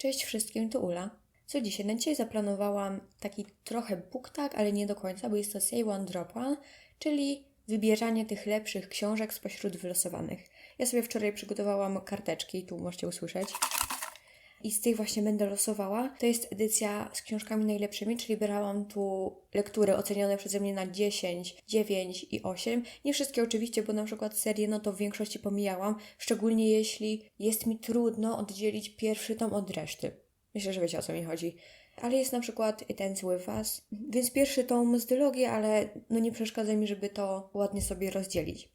Cześć wszystkim, to Ula. Co dzisiaj? Na dzisiaj zaplanowałam taki trochę buktak, ale nie do końca, bo jest to Say One Drop One, czyli wybieranie tych lepszych książek spośród wylosowanych. Ja sobie wczoraj przygotowałam karteczki, tu możecie usłyszeć. I z tych właśnie będę losowała. To jest edycja z książkami najlepszymi, czyli brałam tu lektury ocenione przeze mnie na 10, 9 i 8. Nie wszystkie oczywiście, bo na przykład serię no to w większości pomijałam, szczególnie jeśli jest mi trudno oddzielić pierwszy tom od reszty. Myślę, że wiecie o co mi chodzi. Ale jest na przykład Ends With Us, więc pierwszy tom z dylogii, ale no nie przeszkadza mi, żeby to ładnie sobie rozdzielić.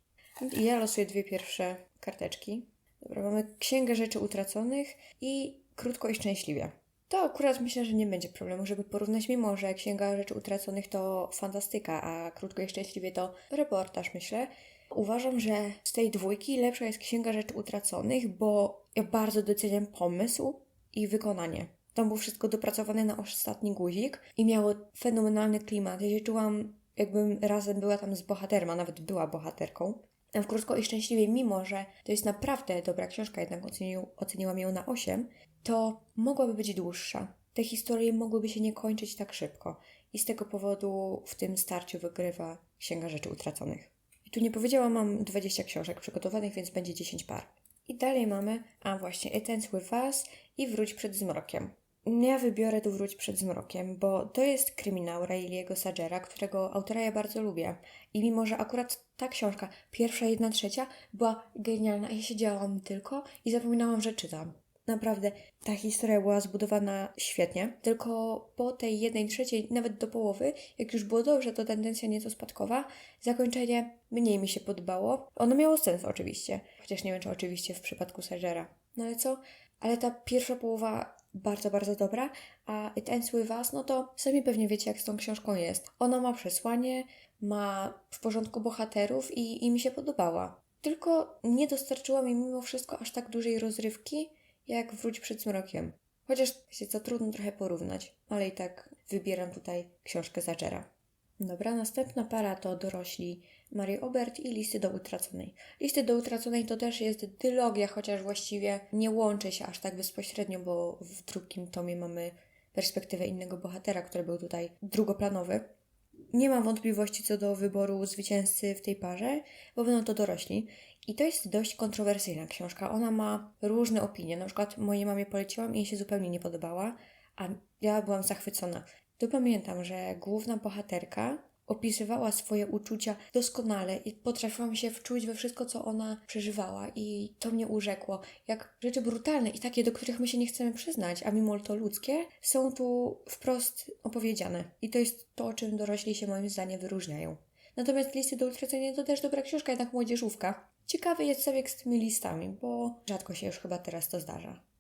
I ja losuję dwie pierwsze karteczki. Dobra, mamy Księgę Rzeczy Utraconych i Krótko i Szczęśliwie. To akurat myślę, że nie będzie problemu, żeby porównać, mimo że Księga Rzeczy Utraconych to fantastyka, a Krótko i Szczęśliwie to reportaż, myślę. Uważam, że z tej dwójki lepsza jest Księga Rzeczy Utraconych, bo ja bardzo doceniam pomysł i wykonanie. Tam było wszystko dopracowane na ostatni guzik i miało fenomenalny klimat. Ja się czułam, jakbym razem była tam z bohaterem, a nawet była bohaterką. A w Krótko i Szczęśliwie, mimo że to jest naprawdę dobra książka, jednak ocenił, oceniłam ją na 8, to mogłaby być dłuższa. Te historie mogłyby się nie kończyć tak szybko. I z tego powodu w tym starciu wygrywa Księga Rzeczy Utraconych. I tu nie powiedziałam, mam 20 książek przygotowanych, więc będzie 10 par. I dalej mamy, a właśnie, It Ends With Us i Wróć przed zmrokiem. Ja wybiorę tu Wróć przed zmrokiem, bo to jest kryminał Rayleigh'ego Sagera, którego autora ja bardzo lubię. I mimo, że akurat ta książka, pierwsza, jedna trzecia, była genialna, ja siedziałam tylko i zapominałam, że czytam. Naprawdę, ta historia była zbudowana świetnie, tylko po tej jednej trzeciej, nawet do połowy, jak już było dobrze, to tendencja nieco spadkowa. Zakończenie mniej mi się podobało. Ono miało sens oczywiście, chociaż nie wiem, czy oczywiście w przypadku Sagera. No ale co? Ale ta pierwsza połowa bardzo, bardzo dobra, a It Ends With Us, no to sami pewnie wiecie, jak z tą książką jest. Ona ma przesłanie, ma w porządku bohaterów i, i mi się podobała. Tylko nie dostarczyła mi mimo wszystko aż tak dużej rozrywki, jak Wróć przed zmrokiem. Chociaż się co trudno trochę porównać, ale i tak wybieram tutaj książkę Zagera. Dobra, następna para to dorośli Mary Obert i Listy do utraconej. Listy do utraconej to też jest dylogia, chociaż właściwie nie łączy się aż tak bezpośrednio, bo w drugim tomie mamy perspektywę innego bohatera, który był tutaj drugoplanowy. Nie mam wątpliwości co do wyboru zwycięzcy w tej parze, bo będą to dorośli. I to jest dość kontrowersyjna książka. Ona ma różne opinie. Na przykład mojej mamie poleciłam i jej się zupełnie nie podobała, a ja byłam zachwycona. Tu pamiętam, że główna bohaterka opisywała swoje uczucia doskonale i potrafiłam się wczuć we wszystko, co ona przeżywała i to mnie urzekło. Jak rzeczy brutalne i takie, do których my się nie chcemy przyznać, a mimo to ludzkie, są tu wprost opowiedziane. I to jest to, czym dorośli się moim zdaniem wyróżniają. Natomiast listy do utracenia to też dobra książka, jednak młodzieżówka. Ciekawy jest sobie z tymi listami, bo rzadko się już chyba teraz to zdarza.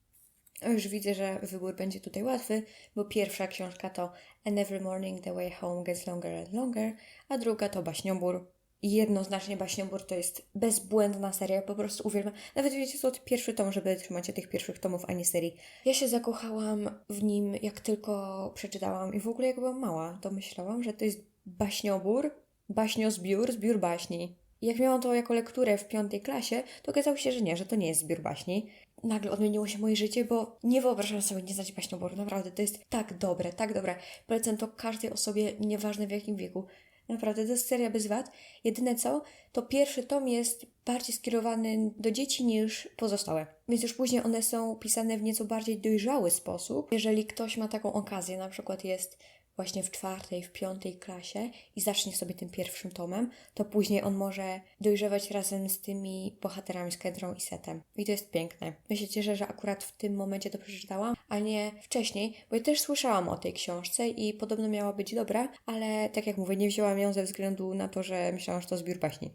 O, już widzę, że wybór będzie tutaj łatwy, bo pierwsza książka to And Every Morning the Way Home Gets Longer and Longer, a druga to Baśniobór. Jednoznacznie Baśniobór to jest bezbłędna seria, po prostu uwielbiam. Nawet wiecie co, pierwszy tom, żeby trzymać się tych pierwszych tomów, a nie serii. Ja się zakochałam w nim, jak tylko przeczytałam i w ogóle jak byłam mała, to myślałam, że to jest baśniobór, baśniozbiór, zbiór baśni. Jak miałam to jako lekturę w piątej klasie, to okazało się, że nie, że to nie jest zbiór baśni. Nagle odmieniło się moje życie, bo nie wyobrażam sobie nie znać baśnioboru. Naprawdę, to jest tak dobre, tak dobre. Polecam to każdej osobie, nieważne w jakim wieku. Naprawdę, to jest seria bez wad. Jedyne co, to pierwszy tom jest bardziej skierowany do dzieci niż pozostałe. Więc już później one są pisane w nieco bardziej dojrzały sposób. Jeżeli ktoś ma taką okazję, na przykład jest właśnie w czwartej, w piątej klasie i zacznie sobie tym pierwszym tomem, to później on może dojrzewać razem z tymi bohaterami, z Kendrą i Setem. I to jest piękne. Ja się cieszę, że akurat w tym momencie to przeczytałam, a nie wcześniej, bo ja też słyszałam o tej książce i podobno miała być dobra, ale tak jak mówię, nie wzięłam ją ze względu na to, że myślałam, że to zbiór baśni.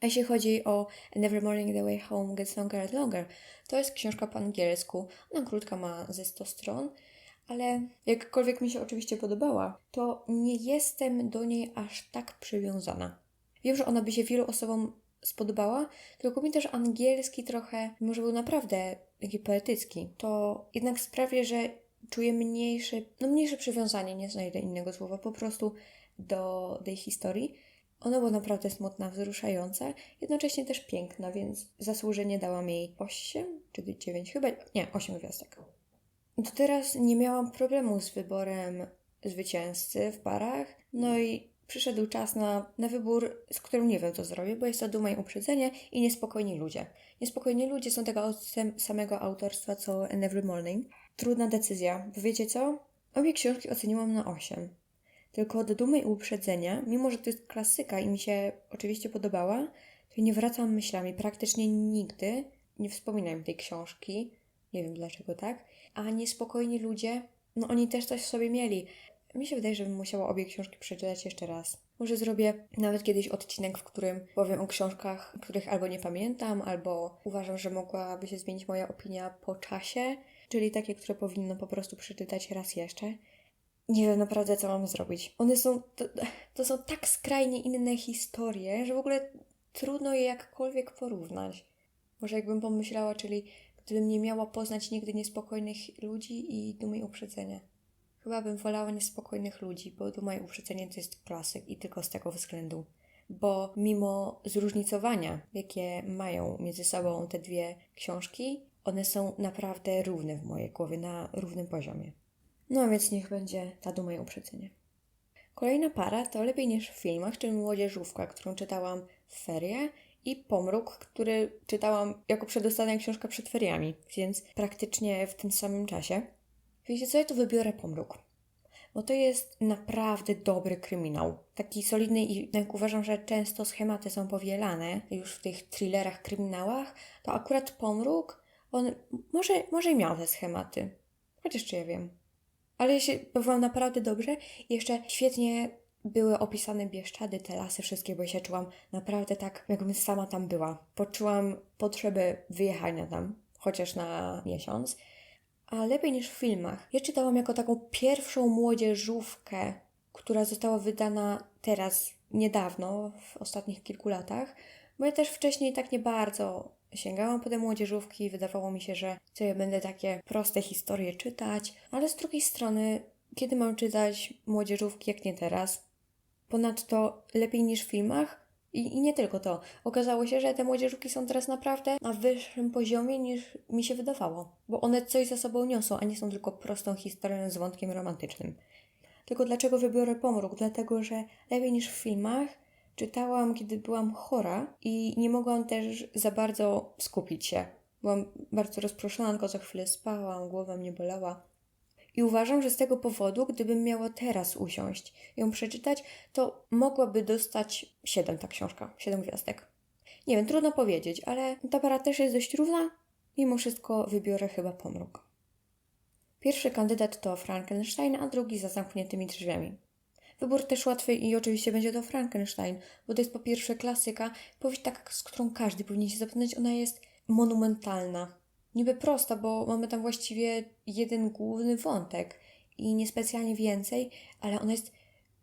A jeśli chodzi o Every Morning the Way Home Gets Longer and Longer, to jest książka po angielsku. Ona krótka ma ze 100 stron ale jakkolwiek mi się oczywiście podobała, to nie jestem do niej aż tak przywiązana. Wiem, że ona by się wielu osobom spodobała, tylko mi też angielski trochę, może był naprawdę taki poetycki, to jednak sprawia, że czuję mniejsze, no mniejsze przywiązanie, nie znajdę innego słowa, po prostu do tej historii. Ona była naprawdę smutna, wzruszająca, jednocześnie też piękna, więc zasłużenie dałam jej 8 czy 9, chyba, nie, 8 gwiazdek. Do teraz nie miałam problemu z wyborem zwycięzcy w parach. No i przyszedł czas na, na wybór, z którym nie wiem, co zrobię, bo jest to Duma i Uprzedzenie i Niespokojni Ludzie. Niespokojni Ludzie są tego od sam- samego autorstwa, co Every Morning. Trudna decyzja, bo wiecie co? Obie książki oceniłam na 8. Tylko do Dumy i Uprzedzenia, mimo że to jest klasyka i mi się oczywiście podobała, to nie wracam myślami. Praktycznie nigdy nie wspominam tej książki. Nie wiem dlaczego tak. A Niespokojni Ludzie, no oni też coś w sobie mieli. Mi się wydaje, że bym musiała obie książki przeczytać jeszcze raz. Może zrobię nawet kiedyś odcinek, w którym powiem o książkach, których albo nie pamiętam, albo uważam, że mogłaby się zmienić moja opinia po czasie, czyli takie, które powinno po prostu przeczytać raz jeszcze. Nie wiem naprawdę, co mam zrobić. One są. To, to są tak skrajnie inne historie, że w ogóle trudno je jakkolwiek porównać. Może jakbym pomyślała, czyli gdybym nie miała poznać nigdy niespokojnych ludzi i dumy i uprzedzenia. Chyba bym wolała niespokojnych ludzi, bo Duma i Uprzedzenie to jest klasyk i tylko z tego względu. Bo mimo zróżnicowania, jakie mają między sobą te dwie książki, one są naprawdę równe w mojej głowie, na równym poziomie. No więc niech będzie ta Duma i Uprzedzenie. Kolejna para to Lepiej niż w filmach, czyli Młodzieżówka, którą czytałam w ferie i Pomruk, który czytałam jako przedostatnia książka przed feriami, więc praktycznie w tym samym czasie. Wiecie co, ja tu wybiorę Pomruk. Bo to jest naprawdę dobry kryminał. Taki solidny i jak uważam, że często schematy są powielane już w tych thrillerach, kryminałach, to akurat Pomruk, on może, może miał te schematy. Chociaż czy ja wiem. Ale ja się bawiłam naprawdę dobrze i jeszcze świetnie były opisane Bieszczady, te lasy wszystkie, bo ja się czułam naprawdę tak, jakbym sama tam była. Poczułam potrzebę wyjechania tam, chociaż na miesiąc a lepiej niż w filmach. Ja czytałam jako taką pierwszą młodzieżówkę, która została wydana teraz, niedawno, w ostatnich kilku latach, bo ja też wcześniej tak nie bardzo sięgałam po te młodzieżówki, wydawało mi się, że co ja będę takie proste historie czytać, ale z drugiej strony, kiedy mam czytać młodzieżówki, jak nie teraz? Ponadto lepiej niż w filmach, i, I nie tylko to. Okazało się, że te młodzieżówki są teraz naprawdę na wyższym poziomie niż mi się wydawało, bo one coś za sobą niosą, a nie są tylko prostą historią z wątkiem romantycznym. Tylko dlaczego wybiorę pomruk? Dlatego, że lepiej niż w filmach czytałam, kiedy byłam chora i nie mogłam też za bardzo skupić się. Byłam bardzo rozproszona, tylko co chwilę spałam, głowa mnie bolała. I uważam, że z tego powodu, gdybym miała teraz usiąść i ją przeczytać, to mogłaby dostać 7 ta książka, 7 gwiazdek. Nie wiem, trudno powiedzieć, ale ta para też jest dość równa. Mimo wszystko wybiorę chyba pomruk. Pierwszy kandydat to Frankenstein, a drugi za zamkniętymi drzwiami. Wybór też łatwy i oczywiście będzie to Frankenstein, bo to jest po pierwsze klasyka, powieść taka, z którą każdy powinien się zapoznać. Ona jest monumentalna, niby prosta, bo mamy tam właściwie jeden główny wątek i niespecjalnie więcej, ale ona jest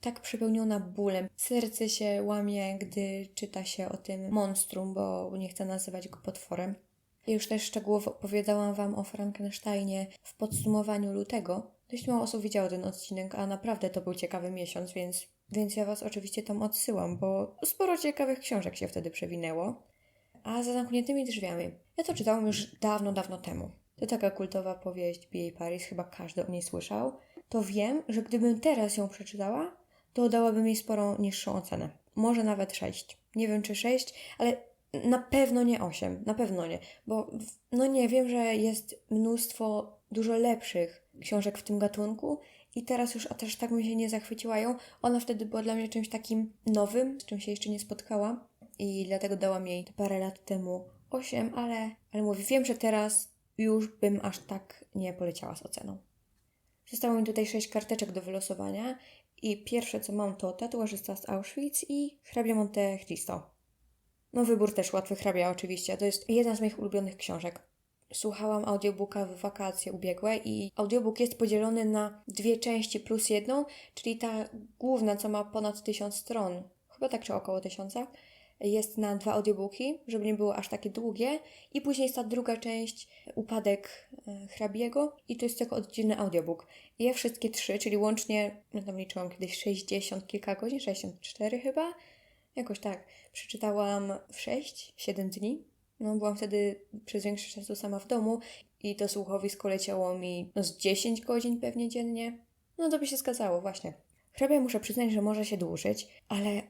tak przepełniona bólem. Serce się łamie, gdy czyta się o tym monstrum, bo nie chcę nazywać go potworem. Ja już też szczegółowo opowiadałam Wam o Frankensteinie w podsumowaniu lutego. Dość mało osób widziało ten odcinek, a naprawdę to był ciekawy miesiąc, więc, więc ja Was oczywiście tam odsyłam, bo sporo ciekawych książek się wtedy przewinęło. A za zamkniętymi drzwiami. Ja to czytałam już dawno, dawno temu. To taka kultowa powieść B.A. Paris, chyba każdy o niej słyszał. To wiem, że gdybym teraz ją przeczytała, to dałabym jej sporo niższą ocenę. Może nawet 6. Nie wiem czy 6, ale na pewno nie 8. Na pewno nie. Bo no nie wiem, że jest mnóstwo dużo lepszych książek w tym gatunku i teraz już też tak mi się nie zachwyciła ją. Ona wtedy była dla mnie czymś takim nowym, z czym się jeszcze nie spotkałam i dlatego dałam jej parę lat temu 8, ale, ale mówię, wiem, że teraz już bym aż tak nie poleciała z oceną. Zostało mi tutaj 6 karteczek do wylosowania i pierwsze co mam to tatuażysta z Auschwitz i hrabia Monte Cristo. No wybór też łatwy, hrabia oczywiście. To jest jedna z moich ulubionych książek. Słuchałam audiobooka w wakacje ubiegłe i audiobook jest podzielony na dwie części plus jedną, czyli ta główna, co ma ponad tysiąc stron, chyba tak czy około tysiąca, jest na dwa audiobooki, żeby nie było aż takie długie. I później jest ta druga część, Upadek e, hrabiego i to jest tylko oddzielny audiobook. I ja wszystkie trzy, czyli łącznie, no tam liczyłam kiedyś 60 kilka godzin, 64 chyba, jakoś tak, przeczytałam w 6-7 dni. No, byłam wtedy przez większość czasu sama w domu i to słuchowisko leciało mi no, z 10 godzin pewnie dziennie. No to by się zgadzało, właśnie. Hrabia muszę przyznać, że może się dłużyć, ale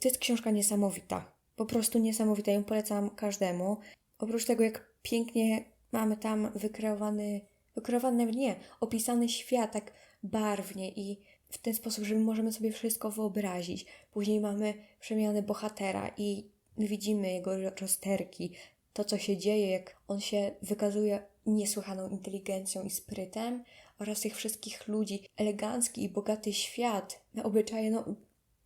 to jest książka niesamowita. Po prostu niesamowita. Ją polecam każdemu. Oprócz tego, jak pięknie mamy tam wykreowany, wykreowany nawet nie, opisany świat tak barwnie i w ten sposób, że my możemy sobie wszystko wyobrazić. Później mamy przemianę bohatera i widzimy jego rozterki, to co się dzieje, jak on się wykazuje niesłychaną inteligencją i sprytem oraz tych wszystkich ludzi, elegancki i bogaty świat, na obyczaje, no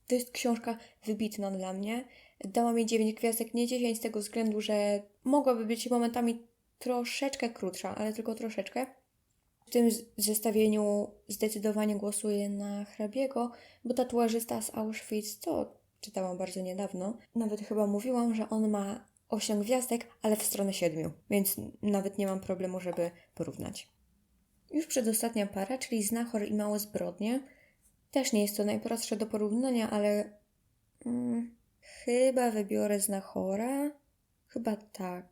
to jest książka wybitna dla mnie. Dałam jej 9 gwiazdek, nie 10 z tego względu, że mogłaby być momentami troszeczkę krótsza, ale tylko troszeczkę. W tym zestawieniu zdecydowanie głosuję na hrabiego, bo tatuażysta z Auschwitz to czytałam bardzo niedawno. Nawet chyba mówiłam, że on ma 8 gwiazdek, ale w stronę 7, więc nawet nie mam problemu, żeby porównać. Już przedostatnia para, czyli Znachor i Małe Zbrodnie. Też nie jest to najprostsze do porównania, ale mm, chyba wybiorę Znachora. Chyba tak.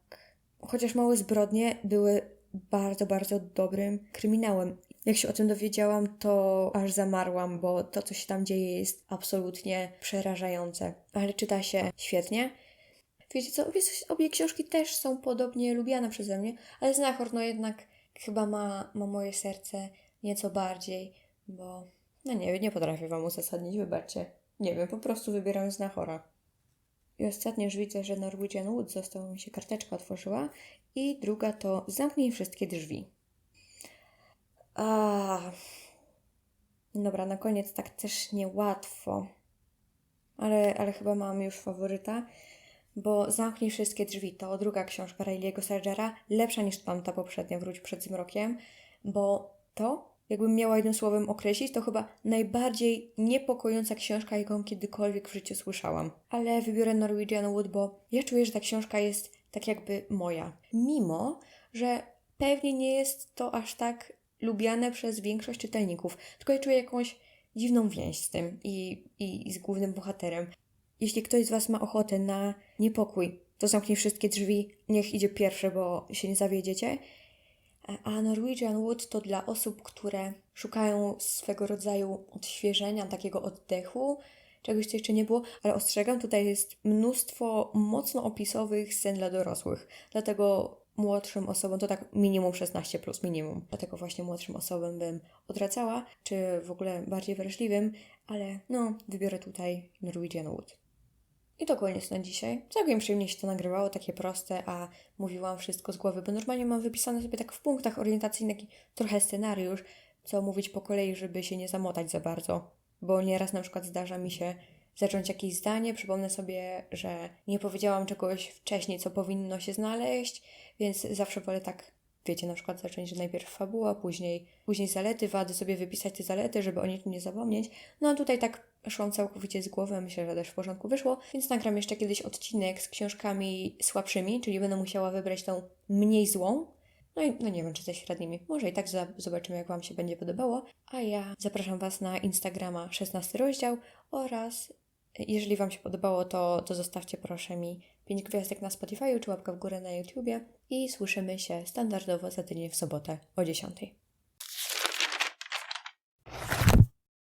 Chociaż Małe Zbrodnie były bardzo, bardzo dobrym kryminałem. Jak się o tym dowiedziałam, to aż zamarłam, bo to, co się tam dzieje, jest absolutnie przerażające. Ale czyta się świetnie. Wiecie co, obie, obie książki też są podobnie lubiane przeze mnie, ale Znachor no jednak chyba ma, ma moje serce nieco bardziej, bo no nie wiem, nie potrafię Wam uzasadnić, wybaczcie. Nie wiem, po prostu wybieram Znachora. I ostatnio już widzę, że Norwegian Wood została mi się karteczka otworzyła i druga to Zamknij wszystkie drzwi. A, dobra, na koniec tak też niełatwo, ale, ale chyba mam już faworyta bo Zamknij wszystkie drzwi to druga książka Rayleigh'ego Sargera, lepsza niż tamta poprzednia, Wróć przed zmrokiem, bo to, jakbym miała jednym słowem określić, to chyba najbardziej niepokojąca książka, jaką kiedykolwiek w życiu słyszałam. Ale wybiorę Norwegian Wood, bo ja czuję, że ta książka jest tak jakby moja. Mimo, że pewnie nie jest to aż tak lubiane przez większość czytelników, tylko ja czuję jakąś dziwną więź z tym i, i, i z głównym bohaterem. Jeśli ktoś z Was ma ochotę na niepokój, to zamknij wszystkie drzwi, niech idzie pierwszy, bo się nie zawiedziecie. A Norwegian Wood to dla osób, które szukają swego rodzaju odświeżenia, takiego oddechu, czegoś, co jeszcze nie było, ale ostrzegam, tutaj jest mnóstwo mocno opisowych scen dla dorosłych. Dlatego młodszym osobom, to tak minimum 16 plus minimum. Dlatego właśnie młodszym osobom bym odracała, czy w ogóle bardziej wrażliwym, ale no, wybiorę tutaj Norwegian Wood. I to koniec na dzisiaj. Całkiem przyjemnie się to nagrywało, takie proste, a mówiłam wszystko z głowy, bo normalnie mam wypisane sobie tak w punktach orientacyjnych trochę scenariusz, co mówić po kolei, żeby się nie zamotać za bardzo. Bo nieraz na przykład zdarza mi się zacząć jakieś zdanie, przypomnę sobie, że nie powiedziałam czegoś wcześniej, co powinno się znaleźć, więc zawsze wolę tak, wiecie, na przykład zacząć, najpierw fabuła, później, później zalety, wady, sobie wypisać te zalety, żeby o niczym nie zapomnieć. No a tutaj tak szłam całkowicie z głowy, myślę, że też w porządku wyszło, więc nagram jeszcze kiedyś odcinek z książkami słabszymi, czyli będę musiała wybrać tą mniej złą. No i no nie wiem, czy ze średnimi. Może i tak zobaczymy, jak Wam się będzie podobało. A ja zapraszam Was na Instagrama 16 rozdział oraz jeżeli Wam się podobało, to, to zostawcie proszę mi 5 gwiazdek na Spotify czy łapkę w górę na YouTubie i słyszymy się standardowo za tydzień w sobotę o 10.